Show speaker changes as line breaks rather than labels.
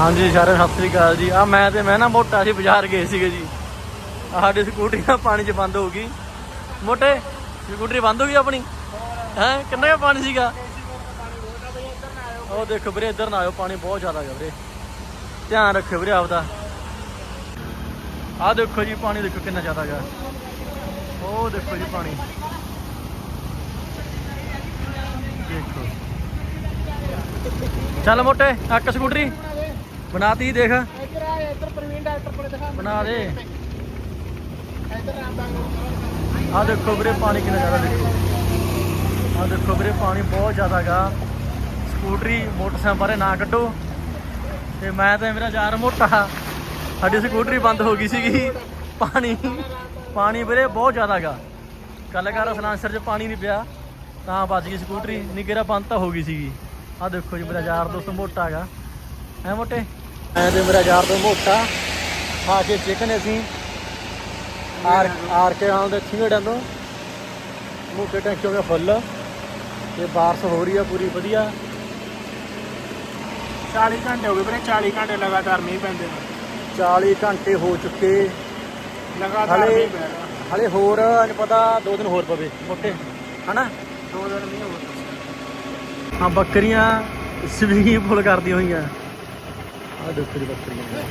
ਹਾਂਜੀ, ਸਾਰਿਆਂ ਸਤਿ ਸ੍ਰੀ ਅਕਾਲ ਜੀ। ਆ ਮੈਂ ਤੇ ਮੈਂ ਨਾ ਮੋਟਾ ਸੀ, ਬਾਜ਼ਾਰ ਗਏ ਸੀਗੇ ਜੀ। ਆਹ ਸਾਡੀ ਸਕੂਟਰੀ ਨਾ ਪਾਣੀ 'ਚ ਬੰਦ ਹੋ ਗਈ। ਮੋਟੇ, ਸਕੂਟਰੀ ਬੰਦ ਹੋ ਗਈ ਆਪਣੀ? ਹੈ, ਕਿੰਨਾ ਕੁ ਪਾਣੀ ਸੀਗਾ? ਉਹ ਦੇਖੋ ਵੀਰੇ, ਇੱਧਰ ਨਾ ਆਇਓ ਪਾਣੀ ਬਹੁਤ ਜ਼ਿਆਦਾ ਹੈ ਵੀਰੇ। ਧਿਆਨ ਰੱਖਿਓ ਵੀਰੇ ਆਪਦਾ। ਆਹ ਦੇਖੋ ਜੀ, ਪਾਣੀ ਦੇਖੋ ਕਿੰਨਾ ਜ਼ਿਆਦਾ ਹੈ ਉਹ ਦੇਖੋ ਜੀ ਪਾਣੀ। ਦੇਖੋ। ਚੱਲ ਮੋਟੇ ਇੱਕ ਸਕੂਟਰੀ। ਬਣਾਤੀ ਦੇਖ।
ਇੱਧਰ ਆ ਇੱਧਰ ਪ੍ਰਵੀਨ ਡਾਕਟਰ ਕੋਲ ਦਿਖਾ
ਬਣਾ ਦੇ।
ਇੱਧਰ
ਆਹ ਦੇਖੋ ਵੀਰੇ ਪਾਣੀ ਕਿੰਨਾ ਜ਼ਿਆਦਾ ਦੇਖੋ। ਆਹ ਦੇਖੋ ਵੀਰੇ ਪਾਣੀ ਬਹੁਤ ਜ਼ਿਆਦਾ ਹੈਗਾ। ਸਕੂਟਰੀ ਮੋਟਰਸਾਈਕਲ ਬਾਰੇ ਨਾ ਕੱਢੋ। ਤੇ ਮੈਂ ਤੇ ਮੇਰਾ ਯਾਰ ਮੋਟਾ। ਸਾਡੀ ਸਕੂਟਰੀ ਬੰਦ ਹੋ ਗਈ ਸੀਗੀ। ਪਾਣੀ ਪਾਣੀ ਵੀਰੇ ਬਹੁਤ ਜ਼ਿਆਦਾ ਹੈਗਾ। ਕੱਲ ਕਰ ਸਲਾਂਸਰ 'ਚ ਪਾਣੀ ਨਹੀਂ ਪਿਆ। ਤਾਂ ਬਚ ਗਈ ਸਕੂਟਰੀ। ਨਹੀਂ ਕਿਹੜਾ ਬੰਦ ਤਾਂ ਹੋ ਗਈ ਸੀਗੀ। ਆਹ ਦੇਖੋ ਜੀ ਮੇਰਾ ਯਾਰ ਦੋਸਤ ਮੋਟਾ ਹੈਗਾ। ਹੈ ਮੋਟੇ? ਐ ਤੇ ਮੇਰਾ ਯਾਰ ਦੋਸਤ ਮੋਟਾ ਖਾ ਕੇ ਚਿਕਨ ਅਸੀਂ। ਆਰ ਆਰ ਕੇ ਆਉਂ ਦੇ ਥੀੜਾਂ ਤੋਂ ਮੋਟੇ ਟੈਂਕੀਆਂ ਦਾ ਫੁੱਲ। ਤੇ ਬਾਰਿਸ਼ ਹੋ ਰਹੀ ਆ ਪੂਰੀ ਵਧੀਆ।
40 ਘੰਟੇ ਹੋ ਗਏ ਵੀਰੇ 40 ਘੰਟੇ ਲਗਾਤਾਰ ਮੀਂਹ ਪੈਂਦੇ ਨੇ।
40 ਘੰਟੇ ਹੋ ਚੁੱਕੇ।
ਲਗਾਤਾਰ
ਹਲੇ
ਮੀਂਹ ਪੈ ਰਿਹਾ।
ਹਲੇ ਹੋਰ ਨਹੀਂ ਪਤਾ ਦੋ ਦਿਨ ਹੋਰ ਪਵੇ ਮੋਟੇ। ਹਨਾ?
ਦੋ ਦਿਨ ਮੀਂਹ ਹੋ ਗਿਆ
ਆ ਬੱਕਰੀਆਂ ਸਵੀਮਿੰਗ ਪੂਲ ਕਰਦੀਆਂ ਹੋਈਆਂ। ਆ ਦੇਖੋ ਜੀ ਬੱਕਰੀਆਂ